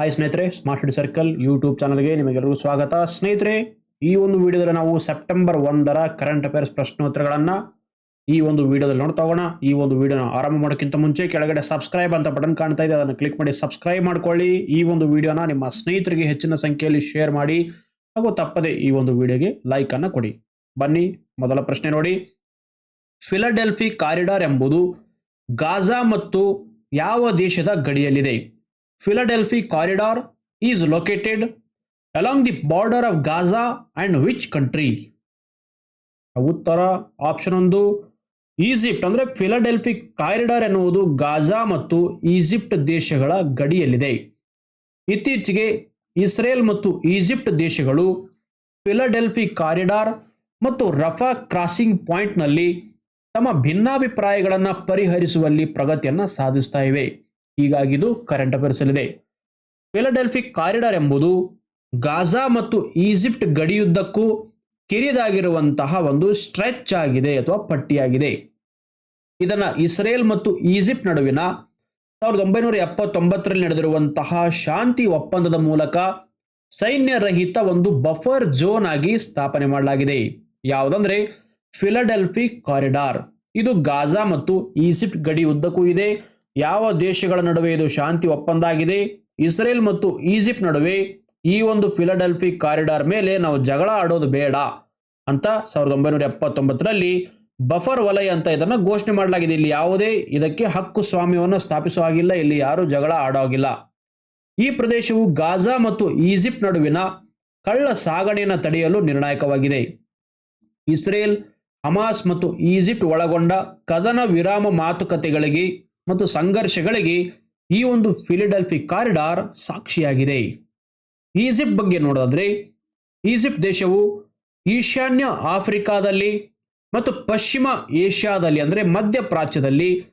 Hi ಸ್ನೇಹಿತರೆ smart ಹಿಡಿ circle YouTube ಚಾನಲ್ಗೆ ನಿಮಗೆಲ್ಲರಿಗೂ ಸ್ವಾಗತ. ಸ್ನೇಹಿತರೆ, ಈ ಒಂದು ವಿಡಿಯೋದಲ್ಲಿ ನಾವು ಸೆಪ್ಟೆಂಬರ್ ಒಂದರ ಕರೆಂಟ್ ಅಫೇರ್ಸ್ ಪ್ರಶ್ನೋತ್ತರಗಳನ್ನು ಈ ಒಂದು ವಿಡಿಯೋದಲ್ಲಿ ನೋಡ್ತಾ ಹೋಗೋಣ. ಈ ಒಂದು ವಿಡಿಯೋನ ಆರಂಭ ಮಾಡೋಕ್ಕಿಂತ ಮುಂಚೆ ಕೆಳಗಡೆ ಸಬ್ಸ್ಕ್ರೈಬ್ ಅಂತ ಬಟನ್ ಕಾಣ್ತಾ ಇದೆ. ಅದನ್ನು ಕ್ಲಿಕ್ ಮಾಡಿ ಸಬ್ಸ್ಕ್ರೈಬ್ ಮಾಡ್ಕೊಳ್ಳಿ. ಈ ಒಂದು ವಿಡಿಯೋನ ನಿಮ್ಮ ಸ್ನೇಹಿತರಿಗೆ ಹೆಚ್ಚಿನ ಸಂಖ್ಯೆಯಲ್ಲಿ ಶೇರ್ ಮಾಡಿ. ಹಾಗೂ ತಪ್ಪದೆ ಈ ಒಂದು ವಿಡಿಯೋಗೆ ಲೈಕ್ ಅನ್ನು ಕೊಡಿ. ಬನ್ನಿ, ಮೊದಲ ಪ್ರಶ್ನೆ ನೋಡಿ. ಫಿಲಡೆಲ್ಫಿ ಕಾರಿಡಾರ್ ಎಂಬುದು ಗಾಜಾ ಮತ್ತು ಯಾವ ದೇಶದ ಗಡಿಯಲ್ಲಿದೆ? Philadelphi corridor is located along the border of Gaza and which country ಉತ್ತರ ಆಪ್ಷನ್ ಒಂದು ಈಜಿಪ್ಟ್ ಅಂದ್ರೆ ಫಿಲಡೆಲ್ಫಿ ಕಾರಿಡಾರ್ ಎನ್ನುವುದು ಗಾಜಾ ಮತ್ತು ಈಜಿಪ್ಟ್ ದೇಶಗಳ ಗಡಿಯಲ್ಲಿದೆ. ಇತ್ತೀಚೆಗೆ ಇಸ್ರೇಲ್ ಮತ್ತು ಈಜಿಪ್ಟ್ ದೇಶಗಳು ಫಿಲಡೆಲ್ಫಿ ಕಾರಿಡಾರ್ ಮತ್ತು ರಫಾ ಕ್ರಾಸಿಂಗ್ ಪಾಯಿಂಟ್ನಲ್ಲಿ ತಮ್ಮ ಭಿನ್ನಾಭಿಪ್ರಾಯಗಳನ್ನು ಪರಿಹರಿಸುವಲ್ಲಿ ಪ್ರಗತಿಯನ್ನು ಸಾಧಿಸ್ತಾ ಇವೆ. ಹೀಗಾಗಿ ಇದು ಕರೆಂಟ್ ಅಫೇರ್ಸ್ ಅಲ್ಲಿದೆ. ಫಿಲಡೆಲ್ಫಿಕ್ ಕಾರಿಡಾರ್ ಎಂಬುದು ಗಾಜಾ ಮತ್ತು ಈಜಿಪ್ಟ್ ಗಡಿಯುದ್ದಕ್ಕೂ ಕಿರಿದಾಗಿರುವಂತಹ ಒಂದು ಸ್ಟ್ರೆಚ್ ಆಗಿದೆ ಅಥವಾ ಪಟ್ಟಿಯಾಗಿದೆ. ಇದನ್ನು ಇಸ್ರೇಲ್ ಮತ್ತು ಈಜಿಪ್ಟ್ ನಡುವಿನ ಸಾವಿರದ ಒಂಬೈನೂರ ಎಪ್ಪತ್ತೊಂಬತ್ತರಲ್ಲಿ ನಡೆದಿರುವಂತಹ ಶಾಂತಿ ಒಪ್ಪಂದದ ಮೂಲಕ ಸೈನ್ಯರಹಿತ ಒಂದು ಬಫರ್ ಝೋನ್ ಆಗಿ ಸ್ಥಾಪನೆ ಮಾಡಲಾಗಿದೆ. ಯಾವುದಂದ್ರೆ ಫಿಲಡೆಲ್ಫಿ ಕಾರಿಡಾರ್ ಇದು ಗಾಜಾ ಮತ್ತು ಈಜಿಪ್ಟ್ ಗಡಿ ಉದ್ದಕ್ಕೂ ಇದೆ. ಯಾವ ದೇಶಗಳ ನಡುವೆ ಇದು ಶಾಂತಿ ಒಪ್ಪಂದ ಆಗಿದೆ ಇಸ್ರೇಲ್ ಮತ್ತು ಈಜಿಪ್ಟ್ ನಡುವೆ ಈ ಒಂದು ಫಿಲಡೆಲ್ಫಿ ಕಾರಿಡಾರ್ ಮೇಲೆ ನಾವು ಜಗಳ ಆಡೋದು ಬೇಡ ಅಂತ ಸಾವಿರದ ಒಂಬೈನೂರ ಎಪ್ಪತ್ತೊಂಬತ್ತರಲ್ಲಿ ಬಫರ್ ವಲಯ ಅಂತ ಇದನ್ನು ಘೋಷಣೆ ಮಾಡಲಾಗಿದೆ. ಇಲ್ಲಿ ಯಾವುದೇ ಇದಕ್ಕೆ ಹಕ್ಕು ಸ್ವಾಮ್ಯವನ್ನು ಸ್ಥಾಪಿಸುವ ಹಾಗಿಲ್ಲ. ಇಲ್ಲಿ ಯಾರು ಜಗಳ ಆಡೋಗಿಲ್ಲ. ಈ ಪ್ರದೇಶವು ಗಾಜಾ ಮತ್ತು ಈಜಿಪ್ಟ್ ನಡುವಿನ ಕಳ್ಳ ಸಾಗಣೆಯನ್ನು ತಡೆಯಲು ನಿರ್ಣಾಯಕವಾಗಿದೆ. ಇಸ್ರೇಲ್, ಹಮಾಸ್ ಮತ್ತು ಈಜಿಪ್ಟ್ ಒಳಗೊಂಡ ಕದನ ವಿರಾಮ ಮಾತುಕತೆಗಳಿಗೆ ಮತ್ತು ಸಂಘರ್ಷಗಳಿಗೆ ಈ ಒಂದು ಫಿಲಿಡೆಲ್ಫಿ ಕಾರಿಡಾರ್ ಸಾಕ್ಷಿಯಾಗಿದೆ. ಈಜಿಪ್ಟ್ ಬಗ್ಗೆ ನೋಡೋದಾದ್ರೆ, ಈಜಿಪ್ಟ್ ದೇಶವು ಈಶಾನ್ಯ ಆಫ್ರಿಕಾದಲ್ಲಿ ಮತ್ತು ಪಶ್ಚಿಮ ಏಷ್ಯಾದಲ್ಲಿ ಅಂದರೆ ಮಧ್ಯ ಪ್ರಾಚ್ಯದಲ್ಲಿ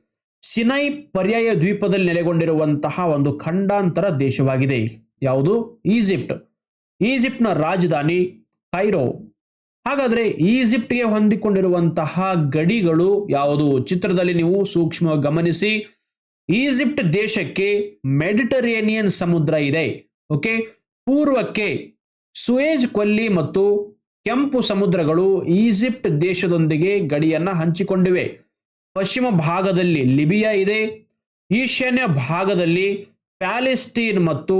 ಸಿನೈ ಪರ್ಯಾಯ ದ್ವೀಪದಲ್ಲಿ ನೆಲೆಗೊಂಡಿರುವಂತಹ ಒಂದು ಖಂಡಾಂತರ ದೇಶವಾಗಿದೆ. ಯಾವುದು? ಈಜಿಪ್ಟ್. ಈಜಿಪ್ಟ್ನ ರಾಜಧಾನಿ ಕೈರೋ. ಹಾಗಾದ್ರೆ ಈಜಿಪ್ಟ್ಗೆ ಹೊಂದಿಕೊಂಡಿರುವಂತಹ ಗಡಿಗಳು ಯಾವುದು? ಚಿತ್ರದಲ್ಲಿ ನೀವು ಸೂಕ್ಷ್ಮ ಗಮನಿಸಿ. ಈಜಿಪ್ಟ್ ದೇಶಕ್ಕೆ ಮೆಡಿಟರೇನಿಯನ್ ಸಮುದ್ರ ಇದೆ, ಓಕೆ? ಪೂರ್ವಕ್ಕೆ ಸುಯೇಜ್ ಕೊಲ್ಲಿ ಮತ್ತು ಕೆಂಪು ಸಮುದ್ರಗಳು ಈಜಿಪ್ಟ್ ದೇಶದೊಂದಿಗೆ ಗಡಿಯನ್ನ ಹಂಚಿಕೊಂಡಿವೆ. ಪಶ್ಚಿಮ ಭಾಗದಲ್ಲಿ ಲಿಬಿಯಾ ಇದೆ, ಈಶಾನ್ಯ ಭಾಗದಲ್ಲಿ ಪ್ಯಾಲೆಸ್ಟೀನ್ ಮತ್ತು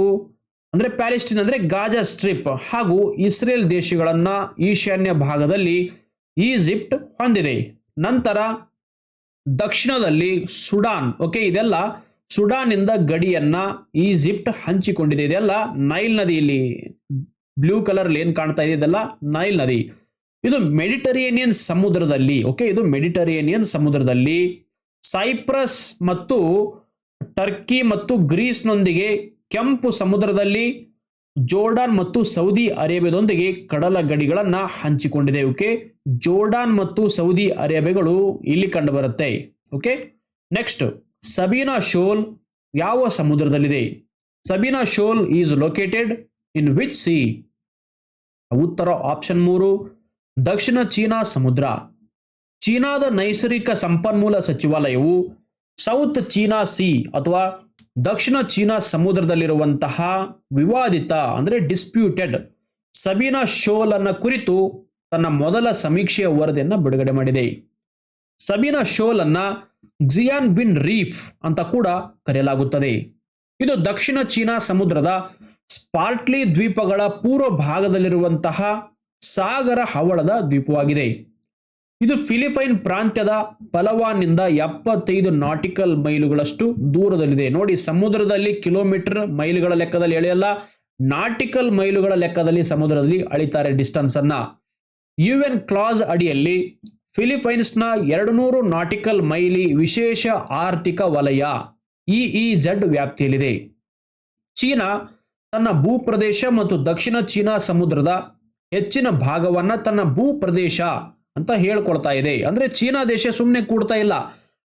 ಅಂದ್ರೆ ಪ್ಯಾಲೆಸ್ಟೀನ್ ಅಂದ್ರೆ ಗಾಜಾ ಸ್ಟ್ರಿಪ್ ಹಾಗೂ ಇಸ್ರೇಲ್ ದೇಶಗಳನ್ನು ಈಶಾನ್ಯ ಭಾಗದಲ್ಲಿ ಈಜಿಪ್ಟ್ ಹೊಂದಿದೆ. ನಂತರ ದಕ್ಷಿಣದಲ್ಲಿ ಸುಡಾನ್ ಓಕೆ ಇದೆಲ್ಲ ಸುಡಾನ್ ಇಂದ ಗಡಿಯನ್ನ ಈಜಿಪ್ಟ್ ಹಂಚಿಕೊಂಡಿದೆ. ಇದೆಲ್ಲ ನೈಲ್ ನದಿಯಲ್ಲಿ ಬ್ಲೂ ಕಲರ್ ಏನ್ ಕಾಣ್ತಾ ಇದೆ? ಇದೆಲ್ಲ ನೈಲ್ ನದಿ. ಇದು ಮೆಡಿಟರೇನಿಯನ್ ಸಮುದ್ರದಲ್ಲಿ ಓಕೆ ಇದು ಮೆಡಿಟರೇನಿಯನ್ ಸಮುದ್ರದಲ್ಲಿ ಸೈಪ್ರಸ್ ಮತ್ತು ಟರ್ಕಿ ಮತ್ತು ಗ್ರೀಸ್ನೊಂದಿಗೆ ಕೆಂಪು ಸಮುದ್ರದಲ್ಲಿ ಜೋರ್ಡಾನ್ ಮತ್ತು ಸೌದಿ ಅರೇಬಿಯಾದೊಂದಿಗೆ ಕಡಲ ಗಡಿಗಳನ್ನು ಹಂಚಿಕೊಂಡಿದೆ, ಓಕೆ? ಜೋರ್ಡಾನ್ ಮತ್ತು ಸೌದಿ ಅರೇಬಿಯಾಗಳು ಇಲ್ಲಿ ಕಂಡುಬರುತ್ತೆ, ಓಕೆ? ನೆಕ್ಸ್ಟ್ ಸಬೀನಾ ಶೋಲ್ ಯಾವ ಸಮುದ್ರದಲ್ಲಿದೆ? Sabina Shoal is located in which sea ಉತ್ತರ ಆಪ್ಷನ್ ಮೂರು, ದಕ್ಷಿಣ ಚೀನಾ ಸಮುದ್ರ. ಚೀನಾದ ನೈಸರ್ಗಿಕ ಸಂಪನ್ಮೂಲ ಸಚಿವಾಲಯವು ಸೌತ್ ಚೀನಾ ಸಿ ಅಥವಾ ದಕ್ಷಿಣ ಚೀನಾ ಸಮುದ್ರದಲ್ಲಿರುವಂತಹ ವಿವಾದಿತ, ಅಂದರೆ ಡಿಸ್ಪ್ಯೂಟೆಡ್ ಸಬೀನಾ ಶೋಲ್ ಅನ್ನ ಕುರಿತು ತನ್ನ ಮೊದಲ ಸಮೀಕ್ಷೆಯ ವರದಿಯನ್ನು ಬಿಡುಗಡೆ ಮಾಡಿದೆ. ಸಬೀನಾ ಶೋಲ್ ಅನ್ನ ಜಿಯಾನ್ ಬಿನ್ ರೀಫ್ ಅಂತ ಕೂಡ ಕರೆಯಲಾಗುತ್ತದೆ. ಇದು ದಕ್ಷಿಣ ಚೀನಾ ಸಮುದ್ರದ ಸ್ಪಾರ್ಟ್ಲಿ ದ್ವೀಪಗಳ ಪೂರ್ವ ಭಾಗದಲ್ಲಿರುವಂತಹ ಸಾಗರ ಹವಳದ ದ್ವೀಪವಾಗಿದೆ. ಇದು ಫಿಲಿಪೈನ್ ಪ್ರಾಂತ್ಯದ ಪಲವಾನ್ನಿಂದ ಎಪ್ಪತ್ತೈದು ನಾಟಿಕಲ್ ಮೈಲುಗಳಷ್ಟು ದೂರದಲ್ಲಿದೆ. ನೋಡಿ, ಸಮುದ್ರದಲ್ಲಿ ಕಿಲೋಮೀಟರ್ ಮೈಲುಗಳ ಲೆಕ್ಕದಲ್ಲಿ ಎಳೆಯಲ್ಲ, ನಾಟಿಕಲ್ ಮೈಲುಗಳ ಲೆಕ್ಕದಲ್ಲಿ ಸಮುದ್ರದಲ್ಲಿ ಅಳಿತಾರೆ ಡಿಸ್ಟನ್ಸ್ ಅನ್ನ. ಯು ಎನ್ ಕ್ಲಾಸ್ ಅಡಿಯಲ್ಲಿ ಫಿಲಿಪೈನ್ಸ್ನ ಎರಡು ನೂರು ನಾಟಿಕಲ್ ಮೈಲಿ ವಿಶೇಷ ಆರ್ಥಿಕ ವಲಯ ಇಇ ಜಡ್ ವ್ಯಾಪ್ತಿಯಲ್ಲಿದೆ. ಚೀನಾ ತನ್ನ ಭೂಪ್ರದೇಶ ಮತ್ತು ದಕ್ಷಿಣ ಚೀನಾ ಸಮುದ್ರದ ಹೆಚ್ಚಿನ ಭಾಗವನ್ನು ತನ್ನ ಭೂಪ್ರದೇಶ ಅಂತ ಹೇಳ್ಕೊಡ್ತಾ ಇದೆ. ಅಂದ್ರೆ ಚೀನಾ ದೇಶ ಸುಮ್ಮನೆ ಕೂಡ್ತಾ ಇಲ್ಲ.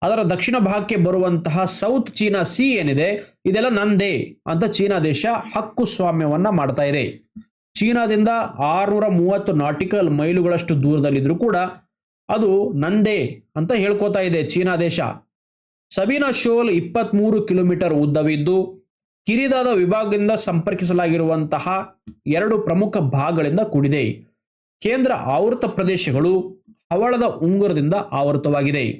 ಅದರ ದಕ್ಷಿಣ ಭಾಗಕ್ಕೆ ಬರುವಂತಹ ಸೌತ್ ಚೀನಾ ಸಿ ಏನಿದೆ, ಇದೆಲ್ಲ ನಂದೇ ಅಂತ ಚೀನಾ ದೇಶ ಹಕ್ಕು ಸ್ವಾಮ್ಯವನ್ನ ಮಾಡ್ತಾ ಇದೆ. ಚೀನಾದಿಂದ ಆರುನೂರ ಮೂವತ್ತು ನಾಟಿಕಲ್ ಮೈಲುಗಳಷ್ಟು ದೂರದಲ್ಲಿದ್ರು ಕೂಡ ಅದು ನಂದೇ ಅಂತ ಹೇಳ್ಕೊತಾ ಇದೆ ಚೀನಾ ದೇಶ. ಸಬೀನಾ ಶೋಲ್ ಇಪ್ಪತ್ಮೂರು ಕಿಲೋಮೀಟರ್ ಉದ್ದವಿದ್ದು, ಕಿರಿದಾದ ವಿಭಾಗದಿಂದ ಸಂಪರ್ಕಿಸಲಾಗಿರುವಂತಹ ಎರಡು ಪ್ರಮುಖ ಭಾಗಗಳಿಂದ ಕೂಡಿದೆ. ಕೇಂದ್ರ ಆವೃತ ಪ್ರದೇಶಗಳು ಹವಳದ ಉಂಗುರದಿಂದ ಆವೃತವಾಗಿದೆ.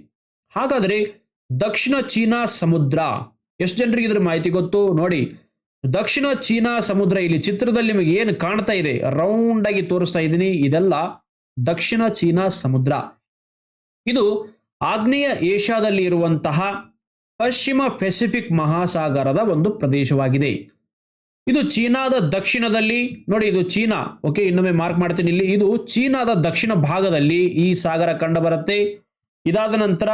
ಹಾಗಾದರೆ ದಕ್ಷಿಣ ಚೀನಾ ಸಮುದ್ರ. ಎಷ್ಟು ಜನರಿಗೆ ಇದ್ರ ಮಾಹಿತಿ ಗೊತ್ತು? ನೋಡಿ. ದಕ್ಷಿಣ ಚೀನಾ ಸಮುದ್ರ ಇಲ್ಲಿ ಚಿತ್ರದಲ್ಲಿ ನಿಮಗೆ ಏನು ಕಾಣ್ತಾ ಇದೆ? ರೌಂಡ್ ಆಗಿ ತೋರಿಸ್ತಾ ಇದ್ದೀನಿ. ಇದೆಲ್ಲ ದಕ್ಷಿಣ ಚೀನಾ ಸಮುದ್ರ. ಇದು ಆಗ್ನೇಯ ಏಷ್ಯಾದಲ್ಲಿ ಇರುವಂತಹ ಪಶ್ಚಿಮ ಪೆಸಿಫಿಕ್ ಮಹಾಸಾಗರದ ಒಂದು ಪ್ರದೇಶವಾಗಿದೆ. ಇದು ಚೀನಾದ ದಕ್ಷಿಣದಲ್ಲಿ, ನೋಡಿ ಇದು ಚೀನಾ ಓಕೆ ಇನ್ನೊಮ್ಮೆ ಮಾರ್ಕ್ ಮಾಡ್ತೀನಿ ಇಲ್ಲಿ. ಇದು ಚೀನಾದ ದಕ್ಷಿಣ ಭಾಗದಲ್ಲಿ ಈ ಸಾಗರ ಕಂಡು ಬರುತ್ತೆ. ಇದಾದ ನಂತರ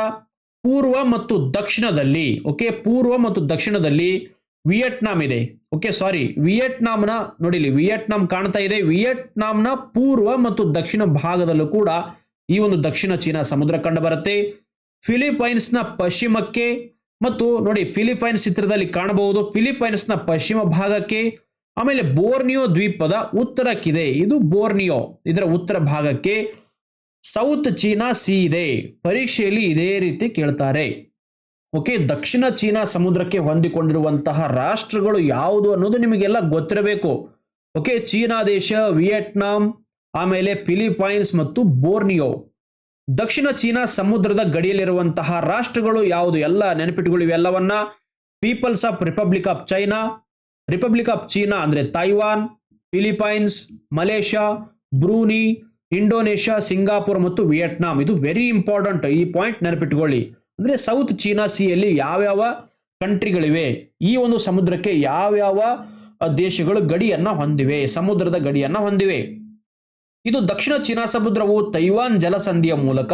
ಪೂರ್ವ ಮತ್ತು ದಕ್ಷಿಣದಲ್ಲಿ ಓಕೆ ಪೂರ್ವ ಮತ್ತು ದಕ್ಷಿಣದಲ್ಲಿ ವಿಯೆಟ್ನಾಂ ಇದೆ. ಓಕೆ ಸಾರಿ ವಿಯೆಟ್ನಾಂನ, ನೋಡಿ ಇಲ್ಲಿ ವಿಯೆಟ್ನಾಂ ಕಾಣ್ತಾ ಇದೆ. ವಿಯೆಟ್ನಾಂನ ಪೂರ್ವ ಮತ್ತು ದಕ್ಷಿಣ ಭಾಗದಲ್ಲೂ ಕೂಡ ಈ ಒಂದು ದಕ್ಷಿಣ ಚೀನಾ ಸಮುದ್ರ ಕಂಡು ಬರುತ್ತೆ. ಫಿಲಿಪೈನ್ಸ್ನ ಪಶ್ಚಿಮಕ್ಕೆ ಮತ್ತು ನೋಡಿ ಫಿಲಿಪೈನ್ಸ್ ಚಿತ್ರದಲ್ಲಿ ಕಾಣಬಹುದು. ಫಿಲಿಪೈನ್ಸ್ನ ಪಶ್ಚಿಮ ಭಾಗಕ್ಕೆ, ಆಮೇಲೆ ಬೋರ್ನಿಯೋ ದ್ವೀಪದ ಉತ್ತರಕ್ಕಿದೆ. ಇದು ಬೋರ್ನಿಯೋ, ಇದರ ಉತ್ತರ ಭಾಗಕ್ಕೆ. ಸೌತ್ ಚೀನಾ ಸಿ ಇದೆ. ಪರೀಕ್ಷೆಯಲ್ಲಿ ಇದೇ ರೀತಿ ಕೇಳ್ತಾರೆ. ಓಕೆ, ದಕ್ಷಿಣ ಚೀನಾ ಸಮುದ್ರಕ್ಕೆ ಹೊಂದಿಕೊಂಡಿರುವಂತಹ ರಾಷ್ಟ್ರಗಳು ಯಾವುದು ಅನ್ನೋದು ನಿಮಗೆಲ್ಲ ಗೊತ್ತಿರಬೇಕು. ಓಕೆ, ಚೀನಾ ದೇಶ, ವಿಯೆಟ್ನಾಂ, ಆಮೇಲೆ ಫಿಲಿಪೈನ್ಸ್ ಮತ್ತು ಬೋರ್ನಿಯೋ. ದಕ್ಷಿಣ ಚೀನಾ ಸಮುದ್ರದ ಗಡಿಯಲ್ಲಿರುವಂತಹ ರಾಷ್ಟ್ರಗಳು ಯಾವುದು? ಎಲ್ಲ ನೆನಪಿಟ್ಟುಗಳು ಇವೆಲ್ಲವನ್ನ. People's of Republic of China Republic of China ಅಂದ್ರೆ Taiwan Philippines Malaysia Brunei Indonesia Singapore ಮತ್ತು ವಿಯೆಟ್ನಾಂ ಇದು ವೆರಿ ಇಂಪಾರ್ಟೆಂಟ್ ಈ ಪಾಯಿಂಟ್ ನೆನಪಿಟ್ಟುಕೊಳ್ಳಿ ಅಂದ್ರೆ ಸೌತ್ ಚೀನಾ ಸಿಯಲ್ಲಿ ಯಾವ್ಯಾವ ಕಂಟ್ರಿಗಳಿವೆ ಈ ಒಂದು ಸಮುದ್ರಕ್ಕೆ ಯಾವ್ಯಾವ ದೇಶಗಳು ಗಡಿಯನ್ನ ಹೊಂದಿವೆ? ಸಮುದ್ರದ ಗಡಿಯನ್ನ ಹೊಂದಿವೆ. ಇದು ದಕ್ಷಿಣ ಚೀನಾ ಸಮುದ್ರವು ತೈವಾನ್ ಜಲಸಂಧಿಯ ಮೂಲಕ,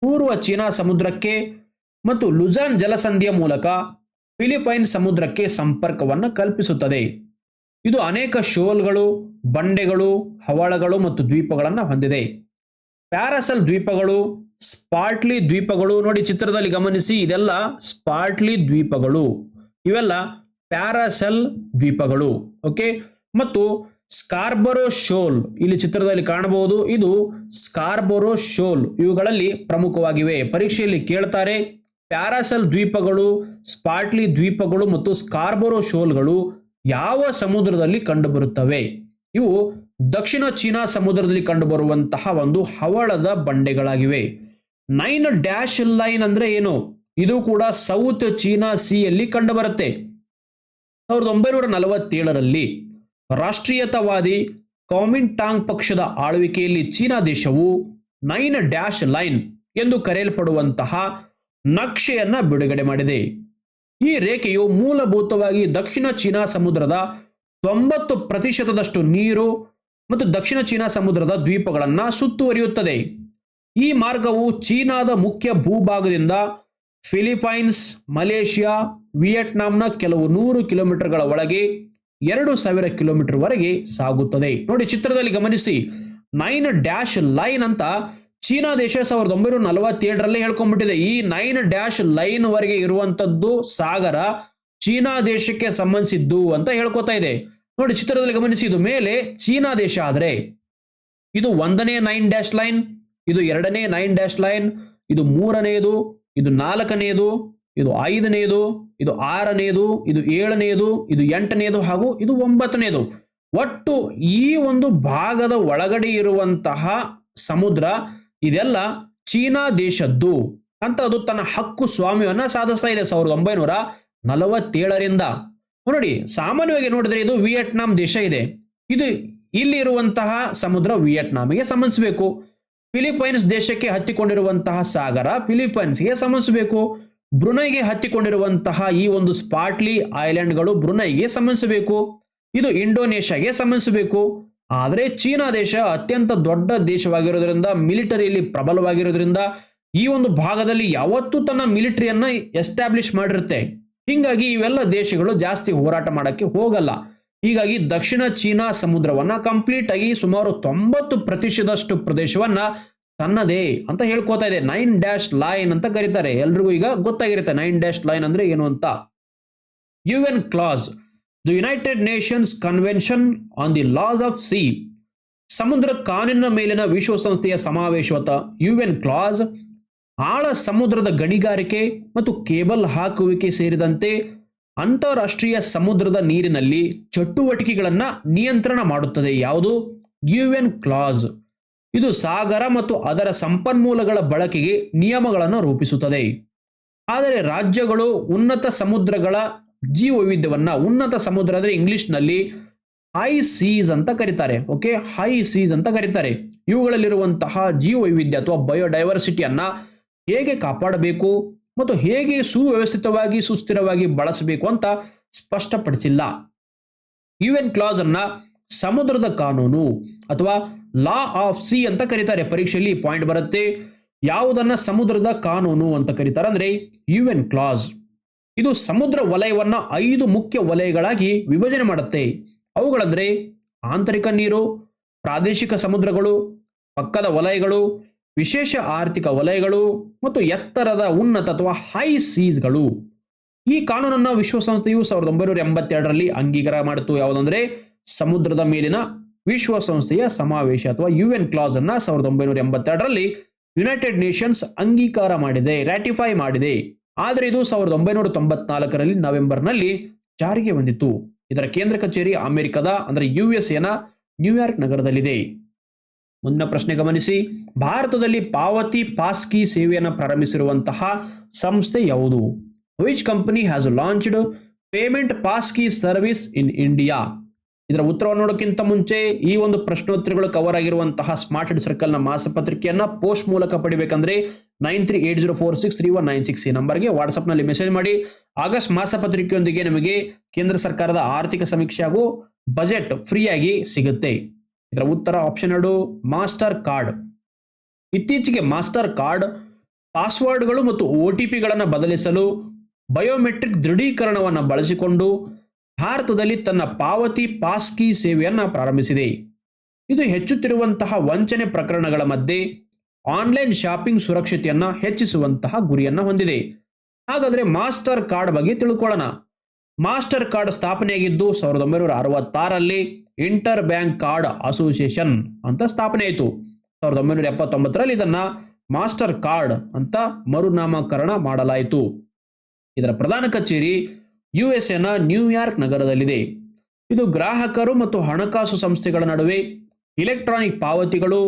ಪೂರ್ವ ಚೀನಾ ಸಮುದ್ರಕ್ಕೆ ಮತ್ತು ಲುಜಾನ್ ಜಲಸಂಧಿಯ ಮೂಲಕ ಫಿಲಿಪೈನ್ ಸಮುದ್ರಕ್ಕೆ ಸಂಪರ್ಕವನ್ನು ಕಲ್ಪಿಸುತ್ತದೆ. ಇದು ಅನೇಕ ಶೋಲ್ಗಳು, ಬಂಡೆಗಳು, ಹವಳಗಳು ಮತ್ತು ದ್ವೀಪಗಳನ್ನು ಹೊಂದಿದೆ. ಪ್ಯಾರಾಸಲ್ ದ್ವೀಪಗಳು ಸ್ಪಾರ್ಟ್ಲಿ ದ್ವೀಪಗಳು ನೋಡಿ ಚಿತ್ರದಲ್ಲಿ ಗಮನಿಸಿ, ಇದೆಲ್ಲ ಸ್ಪಾರ್ಟ್ಲಿ ದ್ವೀಪಗಳು. ಇವೆಲ್ಲ ಪ್ಯಾರಾಸೆಲ್ ದ್ವೀಪಗಳು, ಓಕೆ? ಮತ್ತು ಸ್ಕಾರ್ಬರೋ ಶೋಲ್ ಇಲ್ಲಿ ಚಿತ್ರದಲ್ಲಿ ಕಾಣಬಹುದು. ಇದು ಸ್ಕಾರ್ಬರೋ ಶೋಲ್. ಇವುಗಳಲ್ಲಿ ಪ್ರಮುಖವಾಗಿವೆ. ಪರೀಕ್ಷೆಯಲ್ಲಿ ಕೇಳ್ತಾರೆ, ಪ್ಯಾರಾಸಲ್ ದ್ವೀಪಗಳು, ಸ್ಪಾಟ್ಲಿ ದ್ವೀಪಗಳು ಮತ್ತು ಸ್ಕಾರ್ಬರೋ ಶೋಲ್ಗಳು ಯಾವ ಸಮುದ್ರದಲ್ಲಿ ಕಂಡುಬರುತ್ತವೆ? ಇವು ದಕ್ಷಿಣ ಚೀನಾ ಸಮುದ್ರದಲ್ಲಿ ಕಂಡುಬರುವಂತಹ ಒಂದು ಹವಳದ ಬಂಡೆಗಳಾಗಿವೆ. ನೈನ್ ಡ್ಯಾಶ್ ಲೈನ್ ಅಂದ್ರೆ ಏನು? ಇದು ಕೂಡ ಸೌತ್ ಚೀನಾ ಸಿಯಲ್ಲಿ ಕಂಡುಬರುತ್ತೆ. ಸಾವಿರದ ಒಂಬೈನೂರ ನಲವತ್ತೇಳರಲ್ಲಿ. ರಾಷ್ಟ್ರೀಯತಾವಾದಿ ಕಾಮಿಂಟಾಂಗ್ ಪಕ್ಷದ ಆಳ್ವಿಕೆಯಲ್ಲಿ ಚೀನಾ ದೇಶವು ನೈನ್ ಡ್ಯಾಶ್ ಲೈನ್ ಎಂದು ಕರೆಯಲ್ಪಡುವಂತಹ ನಕ್ಷೆಯನ್ನ ಬಿಡುಗಡೆ ಮಾಡಿದೆ. ಈ ರೇಖೆಯು ಮೂಲಭೂತವಾಗಿ ದಕ್ಷಿಣ ಚೀನಾ ಸಮುದ್ರದ ತೊಂಬತ್ತು ಪ್ರತಿಶತದಷ್ಟು ನೀರು ಮತ್ತು ದಕ್ಷಿಣ ಚೀನಾ ಸಮುದ್ರದ ದ್ವೀಪಗಳನ್ನು ಸುತ್ತುವರಿಯುತ್ತದೆ. ಈ ಮಾರ್ಗವು ಚೀನಾದ ಮುಖ್ಯ ಭೂಭಾಗದಿಂದ ಫಿಲಿಪೈನ್ಸ್, ಮಲೇಷಿಯಾ, ವಿಯೆಟ್ನಾಂನ ಕೆಲವು ನೂರು ಕಿಲೋಮೀಟರ್ಗಳ ಒಳಗೆ ಎರಡು ಸಾವಿರ ಕಿಲೋಮೀಟರ್ ವರೆಗೆ ಸಾಗುತ್ತದೆ. ನೋಡಿ, ಚಿತ್ರದಲ್ಲಿ ಗಮನಿಸಿ. ನೈನ್ ಡ್ಯಾಶ್ ಲೈನ್ ಅಂತ ಚೀನಾ ದೇಶ ಸಾವಿರದ ಒಂಬೈನೂರ ನಲವತ್ತೇಳರಲ್ಲಿ ಹೇಳ್ಕೊಂಡ್ಬಿಟ್ಟಿದೆ. ಈ ನೈನ್ ಡ್ಯಾಶ್ ಲೈನ್ ವರೆಗೆ ಇರುವಂತದ್ದು ಸಾಗರ ಚೀನಾ ದೇಶಕ್ಕೆ ಸಂಬಂಧಿಸಿದ್ದು ಅಂತ ಹೇಳ್ಕೊತಾ ಇದೆ. ನೋಡಿ, ಚಿತ್ರದಲ್ಲಿ ಗಮನಿಸಿ, ಇದು ಮೇಲೆ ಚೀನಾ ದೇಶ ಆದರೆ ಇದು ಒಂದನೇ ನೈನ್ ಡ್ಯಾಶ್ ಲೈನ್, ಇದು ಎರಡನೇ ನೈನ್ ಡ್ಯಾಶ್ ಲೈನ್, ಇದು ಮೂರನೆಯದು ಇದು ನಾಲ್ಕನೆಯದು ಇದು ಐದನೆಯದು ಇದು ಆರನೆಯದು ಇದು ಏಳನೆಯದು ಇದು ಎಂಟನೆಯದು ಹಾಗೂ ಇದು ಒಂಬತ್ತನೆಯದು ಒಟ್ಟು ಈ ಒಂದು ಭಾಗದ ಒಳಗಡೆ ಇರುವಂತಹ ಸಮುದ್ರ ಇದೆಲ್ಲ ಚೀನಾ ದೇಶದ್ದು ಅಂತ ಅದು ತನ್ನ ಹಕ್ಕು ಸ್ವಾಮ್ಯವನ್ನ ಸಾಧಿಸ್ತಾ ಇದೆ ಸಾವಿರದ ಒಂಬೈನೂರ ನಲವತ್ತೇಳರಿಂದ. ನೋಡಿ, ಸಾಮಾನ್ಯವಾಗಿ ನೋಡಿದ್ರೆ ಇದು ವಿಯೆಟ್ನಾಂ ದೇಶ ಇದೆ. ಇದು ಇಲ್ಲಿರುವಂತಹ ಸಮುದ್ರ ವಿಯೆಟ್ನಾಮಿಗೆ ಸಂಬಂಧಿಸಬೇಕು. ಫಿಲಿಪೈನ್ಸ್ ದೇಶಕ್ಕೆ ಹತ್ತಿಕೊಂಡಿರುವಂತಹ ಸಾಗರ ಫಿಲಿಪೈನ್ಸ್ಗೆ ಸಂಬಂಧಿಸಬೇಕು. ಬ್ರುನೈಗೆ ಹತ್ತಿಕೊಂಡಿರುವಂತಹ ಈ ಒಂದು ಸ್ಪಾಟ್ಲಿ ಐಲ್ಯಾಂಡ್ಗಳು ಬ್ರುನೈಗೆ ಸಂಬಂಧಿಸಬೇಕು. ಇದು ಇಂಡೋನೇಷ್ಯಾಗೆ ಸಂಬಂಧಿಸಬೇಕು. ಆದರೆ ಚೀನಾ ದೇಶ ಅತ್ಯಂತ ದೊಡ್ಡ ದೇಶವಾಗಿರೋದ್ರಿಂದ, ಮಿಲಿಟರಿಯಲ್ಲಿ ಪ್ರಬಲವಾಗಿರೋದ್ರಿಂದ, ಈ ಒಂದು ಭಾಗದಲ್ಲಿ ಯಾವತ್ತೂ ತನ್ನ ಮಿಲಿಟರಿಯನ್ನ ಎಸ್ಟಾಬ್ಲಿಷ್ ಮಾಡಿರುತ್ತೆ. ಹೀಗಾಗಿ ಇವೆಲ್ಲ ದೇಶಗಳು ಜಾಸ್ತಿ ಹೋರಾಟ ಮಾಡೋಕ್ಕೆ ಹೋಗಲ್ಲ. ಹೀಗಾಗಿ ದಕ್ಷಿಣ ಚೀನಾ ಸಮುದ್ರವನ್ನ ಕಂಪ್ಲೀಟ್ ಆಗಿ ಸುಮಾರು ತೊಂಬತ್ತು ಪ್ರತಿಶತದಷ್ಟು ಪ್ರದೇಶವನ್ನ ತನ್ನದೇ ಅಂತ ಹೇಳ್ಕೋತಾ ಇದೆ. ನೈನ್ ಡ್ಯಾಶ್ ಲೈನ್ ಅಂತ ಕರೀತಾರೆ. ಎಲ್ರಿಗೂ ಈಗ ಗೊತ್ತಾಗಿರುತ್ತೆ ನೈನ್ ಡ್ಯಾಶ್ ಲೈನ್ ಅಂದ್ರೆ ಏನು ಅಂತ. U N CLOS, the United Nations convention on the laws of sea, ಸಮುದ್ರ ಕಾನೂನಿನ ಮೇಲಿನ ವಿಶ್ವಸಂಸ್ಥೆಯ ಸಮಾವೇಶವತ ಯು ಎನ್ ಕ್ಲಾಸ್, ಆಳ ಸಮುದ್ರದ ಗಣಿಗಾರಿಕೆ ಮತ್ತು ಕೇಬಲ್ ಹಾಕುವಿಕೆ ಸೇರಿದಂತೆ ಅಂತಾರಾಷ್ಟ್ರೀಯ ಸಮುದ್ರದ ನೀರಿನಲ್ಲಿ ಚಟುವಟಿಕೆಗಳನ್ನು ನಿಯಂತ್ರಣ ಮಾಡುತ್ತದೆ. ಯಾವುದು? U N CLOS. ಇದು ಸಾಗರ ಮತ್ತು ಅದರ ಸಂಪನ್ಮೂಲಗಳ ಬಳಕೆಗೆ ನಿಯಮಗಳನ್ನು ರೂಪಿಸುತ್ತದೆ. ಆದರೆ ರಾಜ್ಯಗಳು ಉನ್ನತ ಸಮುದ್ರಗಳ ಜೀವವೈವಿಧ್ಯವನ್ನ, ಉನ್ನತ ಸಮುದ್ರ ಅಂದರೆ ಇಂಗ್ಲಿಷ್ನಲ್ಲಿ ಹೈ ಸೀಸ್ ಅಂತ ಕರೀತಾರೆ ಓಕೆ ಹೈ ಸೀಸ್ ಅಂತ ಕರೀತಾರೆ. ಇವುಗಳಲ್ಲಿರುವಂತಹ ಜೀವವೈವಿಧ್ಯ ಅಥವಾ ಬಯೋಡೈವರ್ಸಿಟಿಯನ್ನ ಹೇಗೆ ಕಾಪಾಡಬೇಕು ಮತ್ತು ಹೇಗೆ ಸುವ್ಯವಸ್ಥಿತವಾಗಿ, ಸುಸ್ಥಿರವಾಗಿ ಬಳಸಬೇಕು ಅಂತ ಸ್ಪಷ್ಟಪಡಿಸಿಲ್ಲ. ಯುಎನ್ ಕ್ಲಾಸ್ ಅನ್ನ ಸಮುದ್ರದ ಕಾನೂನು ಅಥವಾ ಲಾ ಆಫ್ ಸಿ ಅಂತ ಕರೀತಾರೆ. ಪರೀಕ್ಷೆಯಲ್ಲಿ ಪಾಯಿಂಟ್ ಬರುತ್ತೆ. ಯಾವುದನ್ನ ಸಮುದ್ರದ ಕಾನೂನು ಅಂತ ಕರೀತಾರೆ. ಅಂದ್ರೆ ಯುಎನ್ ಕ್ಲಾಸ್. ಇದು ಸಮುದ್ರ ವಲಯವನ್ನ ಐದು ಮುಖ್ಯ ವಲಯಗಳಾಗಿ ವಿಭಜನೆ ಮಾಡುತ್ತೆ. ಅವುಗಳಂದ್ರೆ ಆಂತರಿಕ ನೀರು, ಪ್ರಾದೇಶಿಕ ಸಮುದ್ರಗಳು, ಪಕ್ಕದ ವಲಯಗಳು, ವಿಶೇಷ ಆರ್ಥಿಕ ವಲಯಗಳು ಮತ್ತು ಎತ್ತರದ ಉನ್ನತ ಅಥವಾ ಹೈ ಸೀಸ್ಗಳು ಈ ಕಾನೂನನ್ನ ವಿಶ್ವಸಂಸ್ಥೆಯು ಸಾವಿರದ ಒಂಬೈನೂರ ಎಂಬತ್ತೆರಡರಲ್ಲಿ ಅಂಗೀಕಾರ ಮಾಡಿತು. ಯಾವುದಂದ್ರೆ ಸಮುದ್ರದ ಮೇಲಿನ ವಿಶ್ವಸಂಸ್ಥೆಯ ಸಮಾವೇಶ ಅಥವಾ ಯು ಎನ್ ಕ್ಲಾಸ್ ಅನ್ನ ಸಾವಿರದ ಒಂಬೈನೂರ ಎಂಬತ್ತೆರಡರಲ್ಲಿ ಯುನೈಟೆಡ್ ನೇಷನ್ಸ್ ಅಂಗೀಕಾರ ಮಾಡಿದೆ ರ್ಯಾಟಿಫೈ ಮಾಡಿದೆ. ಆದರೆ ಇದು ಸಾವಿರದ ಒಂಬೈನೂರ ತೊಂಬತ್ನಾಲ್ಕರಲ್ಲಿ ನವೆಂಬರ್ನಲ್ಲಿ ಜಾರಿಗೆ ಬಂದಿತ್ತು. ಇದರ ಕೇಂದ್ರ ಕಚೇರಿ ಅಮೆರಿಕದ, ಅಂದರೆ ಯು ಎಸ್ ಎನ ನ್ಯೂಯಾರ್ಕ್ ನಗರದಲ್ಲಿದೆ. ಮುಂದಿನ ಪ್ರಶ್ನೆ ಗಮನಿಸಿ. ಭಾರತದಲ್ಲಿ ಪಾವತಿ, ಪಾಸ್ಕಿ ಸೇವೆಯನ್ನು ಪ್ರಾರಂಭಿಸಿರುವಂತಹ ಸಂಸ್ಥೆ ಯಾವುದು? Which company has launched payment passkey service in India ಇದರ ಉತ್ತರವನ್ನು ನೋಡೋಕ್ಕಿಂತ ಮುಂಚೆ ಈ ಒಂದು ಪ್ರಶ್ನೋತ್ತರಗಳು ಕವರ್ ಆಗಿರುವಂತಹ ಸ್ಮಾರ್ಟ್ ಹೆಡ್ ಸರ್ಕಲ್ನ ಮಾಸಪತ್ರಿಕೆಯನ್ನು ಪೋಸ್ಟ್ ಮೂಲಕ ಪಡಿಬೇಕಂದ್ರೆ nine three eight zero four six three one nine six ಈ ನಂಬರ್ಗೆ ವಾಟ್ಸ್ಆಪ್ನಲ್ಲಿ ಮೆಸೇಜ್ ಮಾಡಿ. ಆಗಸ್ಟ್ ಮಾಸಪತ್ರಿಕೆಯೊಂದಿಗೆ ನಿಮಗೆ ಕೇಂದ್ರ ಸರ್ಕಾರದ ಆರ್ಥಿಕ ಸಮೀಕ್ಷೆ ಹಾಗೂ ಬಜೆಟ್ ಫ್ರೀಯಾಗಿ ಸಿಗುತ್ತೆ. ಇದರ ಉತ್ತರ ಆಪ್ಷನ್ ಎರಡು ಮಾಸ್ಟರ್ ಕಾರ್ಡ್ ಇತ್ತೀಚೆಗೆ ಮಾಸ್ಟರ್ ಕಾರ್ಡ್ ಪಾಸ್ವರ್ಡ್ಗಳು ಮತ್ತು ಒ ಟಿ ಪಿಗಳನ್ನು ಬದಲಿಸಲು ಬಯೋಮೆಟ್ರಿಕ್ ದೃಢೀಕರಣವನ್ನು ಬಳಸಿಕೊಂಡು ಭಾರತದಲ್ಲಿ ತನ್ನ ಪಾವತಿ ಪಾಸ್ಕಿ ಸೇವೆಯನ್ನು ಪ್ರಾರಂಭಿಸಿದೆ. ಇದು ಹೆಚ್ಚುತ್ತಿರುವಂತಹ ವಂಚನೆ ಪ್ರಕರಣಗಳ ಮಧ್ಯೆ ಆನ್ಲೈನ್ ಶಾಪಿಂಗ್ ಸುರಕ್ಷತೆಯನ್ನು ಹೆಚ್ಚಿಸುವಂತಹ ಗುರಿಯನ್ನ ಹೊಂದಿದೆ. ಹಾಗಾದರೆ ಮಾಸ್ಟರ್ ಕಾರ್ಡ್ ಬಗ್ಗೆ ತಿಳ್ಕೊಳ್ಳೋಣ. ಮಾಸ್ಟರ್ ಕಾರ್ಡ್ ಸ್ಥಾಪನೆಯಾಗಿದ್ದು ಸಾವಿರದ ಒಂಬೈನೂರ ಅರವತ್ತಾರಲ್ಲಿ ಇಂಟರ್ ಬ್ಯಾಂಕ್ ಕಾರ್ಡ್ ಅಸೋಸಿಯೇಷನ್ ಅಂತ ಸ್ಥಾಪನೆ ಆಯಿತು. ಸಾವಿರದ ಒಂಬೈನೂರ ಎಪ್ಪತ್ತೊಂಬತ್ತರಲ್ಲಿ ಇದನ್ನು ಮಾಸ್ಟರ್ ಕಾರ್ಡ್ ಅಂತ ಮರುನಾಮಕರಣ ಮಾಡಲಾಯಿತು. ಇದರ ಪ್ರಧಾನ ಕಚೇರಿ ಯು ಎಸ್ ಎನ ನ್ಯೂಯಾರ್ಕ್ ನಗರದಲ್ಲಿದೆ. ಇದು ಗ್ರಾಹಕರು ಮತ್ತು ಹಣಕಾಸು ಸಂಸ್ಥೆಗಳ ನಡುವೆ ಇಲೆಕ್ಟ್ರಾನಿಕ್ ಪಾವತಿಗಳು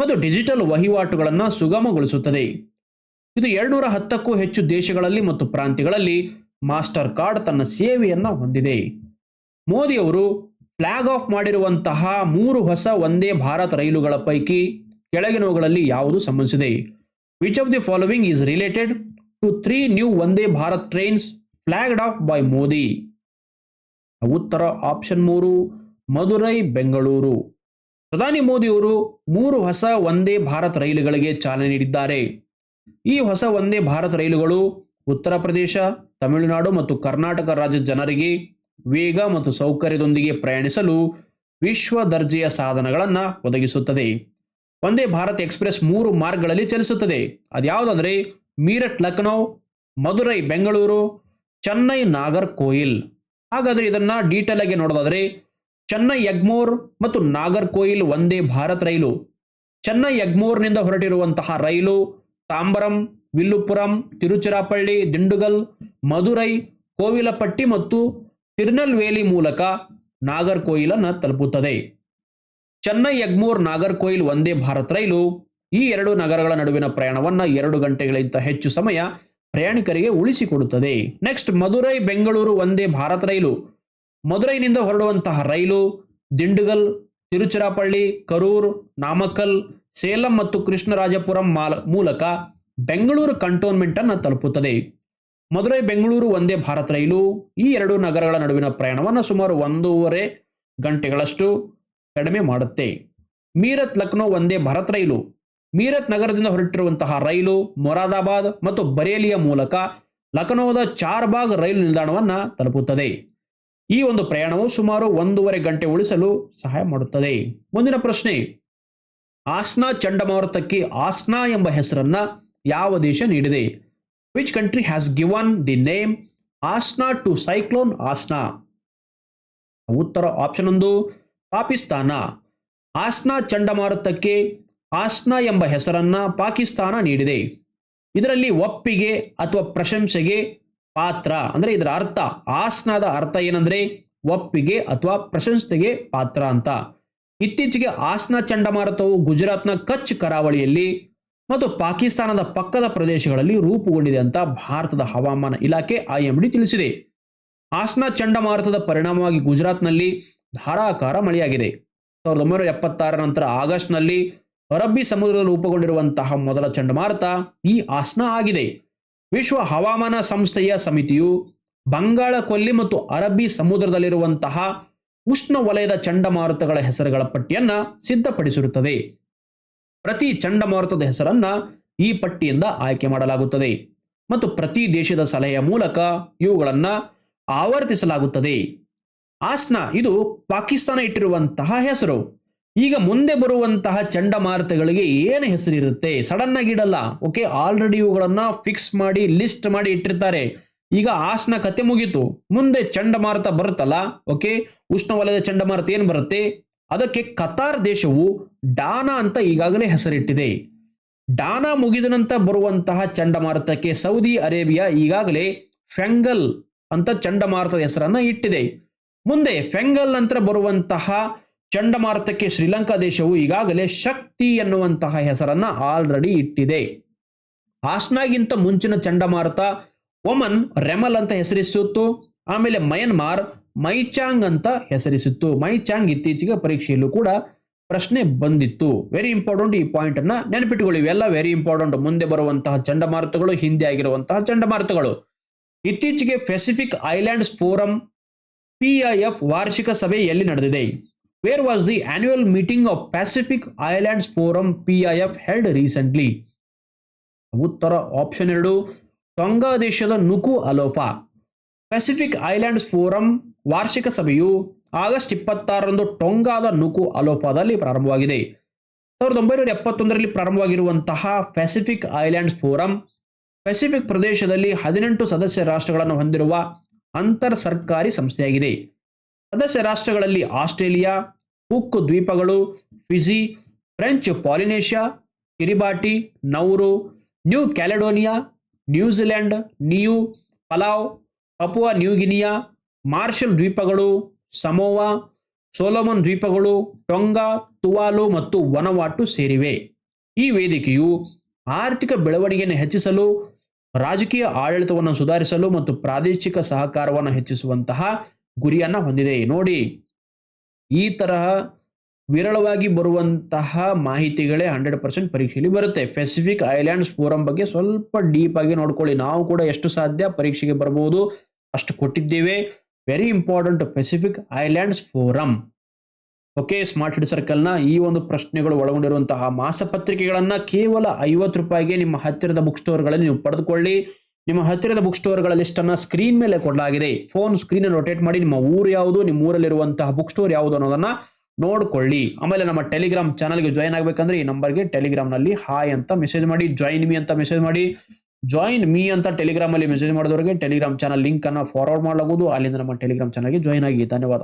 ಮತ್ತು ಡಿಜಿಟಲ್ ವಹಿವಾಟುಗಳನ್ನು ಸುಗಮಗೊಳಿಸುತ್ತದೆ. ಇದು ಎರಡ್ನೂರ ಹತ್ತಕ್ಕೂ ಹೆಚ್ಚು ದೇಶಗಳಲ್ಲಿ ಮತ್ತು ಪ್ರಾಂತ್ಯಗಳಲ್ಲಿ ಮಾಸ್ಟರ್ ಕಾರ್ಡ್ ತನ್ನ ಸೇವೆಯನ್ನು ಹೊಂದಿದೆ. ಮೋದಿ ಅವರು ಫ್ಲಾಗ್ ಆಫ್ ಮಾಡಿರುವಂತಹ ಮೂರು ಹೊಸ ಒಂದೇ ಭಾರತ್ ರೈಲುಗಳ ಪೈಕಿ ಕೆಳಗಿನವುಗಳಲ್ಲಿ ಯಾವುದು ಸಂಬಂಧಿಸಿದೆ. Which of the following is related to three new Vande Bharat trains flagged off by Modi ಉತ್ತರ ಆಪ್ಷನ್ ಮೂರು ಮಧುರೈ ಬೆಂಗಳೂರು. ಪ್ರಧಾನಿ ಮೋದಿಯವರು ಮೂರು ಹೊಸ ಒಂದೇ ಭಾರತ್ ರೈಲುಗಳಿಗೆ ಚಾಲನೆ ನೀಡಿದ್ದಾರೆ. ಈ ಹೊಸ ಒಂದೇ ಭಾರತ್ ರೈಲುಗಳು ಉತ್ತರ ಪ್ರದೇಶ, ತಮಿಳುನಾಡು ಮತ್ತು ಕರ್ನಾಟಕ ರಾಜ್ಯದ ಜನರಿಗೆ ವೇಗ ಮತ್ತು ಸೌಕರ್ಯದೊಂದಿಗೆ ಪ್ರಯಾಣಿಸಲು ವಿಶ್ವ ದರ್ಜೆಯ ಸಾಧನಗಳನ್ನು ಒದಗಿಸುತ್ತದೆ. ಒಂದೇ ಭಾರತ್ ಎಕ್ಸ್ಪ್ರೆಸ್ ಮೂರು ಮಾರ್ಗಗಳಲ್ಲಿ ಚಲಿಸುತ್ತದೆ. ಅದ್ಯಾವುದಂದ್ರೆ ಮೀರಟ್, ಲಖನೌ ಮಧುರೈ ಬೆಂಗಳೂರು ಚೆನ್ನೈ ನಾಗರ್ ಕೋಯಿಲ್. ಹಾಗಾದ್ರೆ ಇದನ್ನ ಡೀಟೇಲ್ ಆಗಿ ನೋಡೋದಾದ್ರೆ, ಚೆನ್ನೈ ಯಗ್ಮೋರ್ ಮತ್ತು ನಾಗರ್ ಕೋಯಿಲ್ ಒಂದೇ ಭಾರತ್ ರೈಲು. ಚೆನ್ನೈ ಯಗ್ಮೋರ್ನಿಂದ ಹೊರಟಿರುವಂತಹ ರೈಲು, ತಾಂಬರಂ, ವಿಲ್ಲುಪುರಂ, ತಿರುಚಿರಾಪಳ್ಳಿ, ದಿಂಡುಗಲ್ ಮಧುರೈ ಕೋವಿಲಪಟ್ಟಿ ಮತ್ತು ತಿರುನಲ್ವೇಲಿ ಮೂಲಕ ನಾಗರ್ಕೋಯಿಲನ್ನು ತಲುಪುತ್ತದೆ. ಚೆನ್ನೈ ಯಗ್ಮೋರ್ ನಾಗರ್ಕೋಯಿಲ್ ಒಂದೇ ಭಾರತ್ ರೈಲು. ಈ ಎರಡು ನಗರಗಳ ನಡುವಿನ ಪ್ರಯಾಣವನ್ನ ಎರಡು ಗಂಟೆಗಳಿಗಿಂತ ಹೆಚ್ಚು ಸಮಯ ಪ್ರಯಾಣಿಕರಿಗೆ ಉಳಿಸಿಕೊಡುತ್ತದೆ ನೆಕ್ಸ್ಟ್ ಮದುರೈ ಬೆಂಗಳೂರು ಒಂದೇ ಭಾರತ್ ರೈಲು. ಮದುರೈನಿಂದ ಹೊರಡುವಂತಹ ರೈಲು, ದಿಂಡುಗಲ್, ತಿರುಚಿರಾಪಳ್ಳಿ, ಕರೂರ್ ನಾಮಕ್ಕಲ್ ಸೇಲಂ ಮತ್ತು ಕೃಷ್ಣರಾಜಪುರಂ ಮಾಲ, ಮೂಲಕ ಬೆಂಗಳೂರು ಕಂಟೋನ್ಮೆಂಟ್ ಅನ್ನು ತಲುಪುತ್ತದೆ. ಮದುರೈ ಬೆಂಗಳೂರು ಒಂದೇ ಭಾರತ್ ರೈಲು. ಈ ಎರಡು ನಗರಗಳ ನಡುವಿನ ಪ್ರಯಾಣವನ್ನು ಸುಮಾರು ಒಂದೂವರೆ ಗಂಟೆಗಳಷ್ಟು ಕಡಿಮೆ ಮಾಡುತ್ತೆ. ಮೀರತ್, ಲಕ್ನೋ ಒಂದೇ ಭಾರತ್ ರೈಲು. ಮೀರತ್ ನಗರದಿಂದ ಹೊರಟಿರುವಂತಹ ರೈಲು ಮೊರಾದಾಬಾದ್ ಮತ್ತು ಬರೇಲಿಯ ಮೂಲಕ ಲಖನೌದ ಚಾರ್ಬಾಗ್ ರೈಲು ನಿಲ್ದಾಣವನ್ನು ತಲುಪುತ್ತದೆ. ಈ ಒಂದು ಪ್ರಯಾಣವು ಸುಮಾರು ಒಂದೂವರೆ ಗಂಟೆ ಉಳಿಸಲು ಸಹಾಯ ಮಾಡುತ್ತದೆ. ಮುಂದಿನ ಪ್ರಶ್ನೆ, ಆಸ್ನಾ ಚಂಡಮಾರುತಕ್ಕೆ ಆಸ್ನಾ ಎಂಬ ಹೆಸರನ್ನ ಯಾವ ದೇಶ ನೀಡಿದೆ? Which country has given the name Asna to cyclone Asna? ಉತ್ತರ ಆಪ್ಷನ್ ಒಂದು, ಪಾಕಿಸ್ತಾನ. ಆಸ್ನಾ ಚಂಡಮಾರುತಕ್ಕೆ ಆಸ್ನಾ ಎಂಬ ಹೆಸರನ್ನ ಪಾಕಿಸ್ತಾನ ನೀಡಿದೆ. ಇದರಲ್ಲಿ ಒಪ್ಪಿಗೆ ಅಥವಾ ಪ್ರಶಂಸೆಗೆ ಪಾತ್ರ, ಅಂದ್ರೆ ಇದರ ಅರ್ಥ, ಆಸ್ನಾದ ಅರ್ಥ ಏನಂದ್ರೆ ಒಪ್ಪಿಗೆ ಅಥವಾ ಪ್ರಶಂಸೆಗೆ ಪಾತ್ರ ಅಂತ. ಇತ್ತೀಚೆಗೆ ಆಸ್ನ ಚಂಡಮಾರುತವು ಗುಜರಾತ್ನ ಕಚ್ ಕರಾವಳಿಯಲ್ಲಿ ಮತ್ತು ಪಾಕಿಸ್ತಾನದ ಪಕ್ಕದ ಪ್ರದೇಶಗಳಲ್ಲಿ ರೂಪುಗೊಂಡಿದೆ ಅಂತ ಭಾರತದ ಹವಾಮಾನ ಇಲಾಖೆ ಐಎಂಡಿ ತಿಳಿಸಿದೆ. ಆಸ್ನ ಚಂಡಮಾರುತದ ಪರಿಣಾಮವಾಗಿ ಗುಜರಾತ್ನಲ್ಲಿ ಧಾರಾಕಾರ ಮಳೆಯಾಗಿದೆ. ಸಾವಿರದ ಒಂಬೈನೂರ ಎಪ್ಪತ್ತಾರ ನಂತರ ಆಗಸ್ಟ್ನಲ್ಲಿ ಅರಬ್ಬಿ ಸಮುದ್ರದಲ್ಲಿ ರೂಪುಗೊಂಡಿರುವಂತಹ ಮೊದಲ ಚಂಡಮಾರುತ ಈ ಆಸ್ನ ಆಗಿದೆ. ವಿಶ್ವ ಹವಾಮಾನ ಸಂಸ್ಥೆಯ ಸಮಿತಿಯು ಬಂಗಾಳ, ಕೊಲ್ಲಿ ಮತ್ತು ಅರಬ್ಬಿ ಸಮುದ್ರದಲ್ಲಿರುವಂತಹ ಉಷ್ಣ ವಲಯದ ಚಂಡಮಾರುತಗಳ ಹೆಸರುಗಳ ಪಟ್ಟಿಯನ್ನ ಸಿದ್ಧಪಡಿಸಿರುತ್ತದೆ. ಪ್ರತಿ ಚಂಡಮಾರುತದ ಹೆಸರನ್ನ ಈ ಪಟ್ಟಿಯಿಂದ ಆಯ್ಕೆ ಮಾಡಲಾಗುತ್ತದೆ ಮತ್ತು ಪ್ರತಿ ದೇಶದ ಸಲಹೆಯ ಮೂಲಕ ಇವುಗಳನ್ನ ಆವರ್ತಿಸಲಾಗುತ್ತದೆ. ಆಸ್ನ ಇದು ಪಾಕಿಸ್ತಾನ ಇಟ್ಟಿರುವಂತಹ ಹೆಸರು. ಈಗ ಮುಂದೆ ಬರುವಂತಹ ಚಂಡಮಾರುತಗಳಿಗೆ ಏನು ಹೆಸರಿರುತ್ತೆ? ಸಡನ್ ಆಗಿ ಇಡಲ್ಲ. ಓಕೆ ಆಲ್ರೆಡಿ ಇವುಗಳನ್ನ ಫಿಕ್ಸ್ ಮಾಡಿ ಲಿಸ್ಟ್ ಮಾಡಿ ಇಟ್ಟಿರ್ತಾರೆ. ಈಗ ಆಸ್ನ ಕತೆ ಮುಗೀತು. ಮುಂದೆ ಚಂಡಮಾರುತ ಬರುತ್ತಲ್ಲ ಓಕೆ ಉಷ್ಣವಲಯದ ಚಂಡಮಾರುತ ಏನು ಬರುತ್ತೆ? ಅದಕ್ಕೆ ಕತಾರ್ ದೇಶವು ಡಾನಾ ಅಂತ ಈಗಾಗಲೇ ಹೆಸರಿಟ್ಟಿದೆ. ಡಾನಾ ಮುಗಿದ ನಂತರ ಬರುವಂತಹ ಚಂಡಮಾರುತಕ್ಕೆ ಸೌದಿ ಅರೇಬಿಯಾ ಈಗಾಗಲೇ ಫೆಂಗಲ್ ಅಂತ ಚಂಡಮಾರುತದ ಹೆಸರನ್ನ ಇಟ್ಟಿದೆ. ಮುಂದೆ ಫೆಂಗಲ್ ನಂತರ ಬರುವಂತಹ ಚಂಡಮಾರುತಕ್ಕೆ ಶ್ರೀಲಂಕಾ ದೇಶವು ಈಗಾಗಲೇ ಶಕ್ತಿ ಎನ್ನುವಂತಹ ಹೆಸರನ್ನ ಆಲ್ರೆಡಿ ಇಟ್ಟಿದೆ. ಹಾಸ್ನಾಗಿಂತ ಮುಂಚಿನ ಚಂಡಮಾರುತ ಒಮನ್, ರೆಮಲ್ ಅಂತ ಹೆಸರಿಸಿತ್ತು. ಆಮೇಲೆ ಮಯನ್ಮಾರ್, ಮೈಚಾಂಗ್ ಅಂತ ಹೆಸರಿಸಿತ್ತು. ಮೈಚಾಂಗ್ ಇತ್ತೀಚೆಗೆ ಪರೀಕ್ಷೆಯಲ್ಲೂ ಕೂಡ ಪ್ರಶ್ನೆ ಬಂದಿತ್ತು. ವೆರಿ ಇಂಪಾರ್ಟೆಂಟ್ ಈ ಪಾಯಿಂಟ್ ಅನ್ನ ನೆನಪಿಟ್ಟುಕೊಳ್ಳಿ ಇವೆಲ್ಲ ವೆರಿ ಇಂಪಾರ್ಟೆಂಟ್ ಮುಂದೆ ಬರುವಂತಹ ಚಂಡಮಾರುತಗಳು, ಹಿಂದೆ ಆಗಿರುವಂತಹ ಚಂಡಮಾರುತಗಳು. ಇತ್ತೀಚೆಗೆ ಪೆಸಿಫಿಕ್ ಐಲ್ಯಾಂಡ್ಸ್ ಫೋರಂ ಪಿಐಎಫ್ ವಾರ್ಷಿಕ ಸಭೆ ಎಲ್ಲಿ ನಡೆದಿದೆ? Where was the annual meeting of Pacific Islands Forum PIF held recently ಉತ್ತರ ಆಪ್ಷನ್ ಎರಡು ಟೊಂಗಾ ದೇಶದ Nuku'alofa. Pacific Islands forum ವಾರ್ಷಿಕ ಸಭೆಯು ಆಗಸ್ಟ್ ಇಪ್ಪತ್ತಾರರಂದು ಟೊಂಗಾದ ನುಕು ಅಲೋಫಾದಲ್ಲಿ ಪ್ರಾರಂಭವಾಗಿದೆ. ಸಾವಿರದ ಒಂಬೈನೂರ ಎಪ್ಪತ್ತೊಂದರಲ್ಲಿ ಪ್ರಾರಂಭವಾಗಿರುವಂತಹ ಪೆಸಿಫಿಕ್ ಐಲ್ಯಾಂಡ್ಸ್ ಫೋರಂ ಪೆಸಿಫಿಕ್ ಪ್ರದೇಶದಲ್ಲಿ ಹದಿನೆಂಟು ಸದಸ್ಯ ರಾಷ್ಟ್ರಗಳನ್ನು ಹೊಂದಿರುವ ಅಂತರ್ ಸರ್ಕಾರಿ ಸಂಸ್ಥೆಯಾಗಿದೆ. ಸದಸ್ಯ ರಾಷ್ಟ್ರಗಳಲ್ಲಿ ಆಸ್ಟ್ರೇಲಿಯಾ ಕುಕ್ ದ್ವೀಪಗಳು, Fiji, French Polynesia, Kiribati, Nauru, New Caledonia New Zealand Niue, Palau, Papua New Guinea Marshall ದ್ವೀಪಗಳು, ಸಮೋವಾ, ಸೋಲೋಮನ್ ದ್ವೀಪಗಳು, ಟೊಂಗಾ, ತುವಾಲು ಮತ್ತು ವನವಾಟು ಸೇರಿವೆ. ಈ ವೇದಿಕೆಯು ಆರ್ಥಿಕ ಬೆಳವಣಿಗೆಯನ್ನು ಹೆಚ್ಚಿಸಲು, ರಾಜಕೀಯ ಆಡಳಿತವನ್ನು ಸುಧಾರಿಸಲು ಮತ್ತು ಪ್ರಾದೇಶಿಕ ಸಹಕಾರವನ್ನು ಹೆಚ್ಚಿಸುವಂತಹ ಗುರಿಯನ್ನ ಹೊಂದಿದೆ. ನೋಡಿ, ಈ ತರಹ ವಿರಳವಾಗಿ ಬರುವಂತಹ ಮಾಹಿತಿಗಳೇ ಹಂಡ್ರೆಡ್ ಪರ್ಸೆಂಟ್ ಪರೀಕ್ಷೆಯಲ್ಲಿ ಬರುತ್ತೆ. ಪೆಸಿಫಿಕ್ ಐಲ್ಯಾಂಡ್ಸ್ ಫೋರಂ ಬಗ್ಗೆ ಸ್ವಲ್ಪ ಡೀಪ್ ಆಗಿ ನೋಡ್ಕೊಳ್ಳಿ. ನಾವು ಕೂಡ ಎಷ್ಟು ಸಾಧ್ಯ ಪರೀಕ್ಷೆಗೆ ಬರಬಹುದು ಅಷ್ಟು ಕೊಟ್ಟಿದ್ದೇವೆ. Very important Pacific Islands Forum okay smart ಹಿಡ್ ಸರ್ಕಲ್ನ ಈ ಒಂದು ಪ್ರಶ್ನೆಗಳು ಒಳಗೊಂಡಿರುವಂತಹ ಮಾಸಪತ್ರಿಕೆಗಳನ್ನು ಕೇವಲ ಐವತ್ತು ರೂಪಾಯಿಗೆ ನಿಮ್ಮ ಹತ್ತಿರದ ಬುಕ್ ಸ್ಟೋರ್ಗಳಲ್ಲಿ ನೀವು ಪಡೆದುಕೊಳ್ಳಿ. ನಿಮ್ಮ ಹತ್ತಿರದ ಬುಕ್ ಸ್ಟೋರ್ಗಳ ಲಿಸ್ಟ್ ಅನ್ನ ಸ್ಕ್ರೀನ್ ಮೇಲೆ ಕೊಡಲಾಗಿದೆ ಫೋನ್ ಸ್ಕ್ರೀನ್ ರೊಟೇಟ್ ಮಾಡಿ ನಿಮ್ಮ ಊರು ಯಾವುದು, ನಿಮ್ಮ ಊರಲ್ಲಿರುವಂತಹ ಬುಕ್ ಸ್ಟೋರ್ ಯಾವುದು ಅನ್ನೋದನ್ನ ನೋಡ್ಕೊಳ್ಳಿ. ಆಮೇಲೆ ನಮ್ಮ ಟೆಲಿಗ್ರಾಮ್ ಚಾನಲ್ಗೆ ಜಾಯ್ನ್ ಆಗ್ಬೇಕಂದ್ರೆ ಈ ನಂಬರ್ಗೆ ಟೆಲಿಗ್ರಾಮ್ನಲ್ಲಿ ಹಾಯ್ ಅಂತ ಮೆಸೇಜ್ ಮಾಡಿ ಜಾಯಿನ್ ಮೀ ಅಂತ ಮೆಸೇಜ್ ಮಾಡಿ. ಜಾಯಿನ್ ಮೀ ಅಂತ ಟೆಲಿಗ್ರಾಮ್ ಅಲ್ಲಿ ಮೆಸೇಜ್ ಮಾಡಿದವರಿಗೆ ಟೆಲಿಗ್ರಾಮ್ ಚಾನಲ್ ಲಿಂಕ್ ಅನ್ನ ಫಾರ್ವರ್ಡ್ ಮಾಡಲಾಗುವುದು. ಅಲ್ಲಿಂದ ನಮ್ಮ ಟೆಲಿಗ್ರಾಮ್ ಚಾನಲ್ಗೆ ಜಾಯ್ನ್ ಆಗಿ. ಧನ್ಯವಾದ.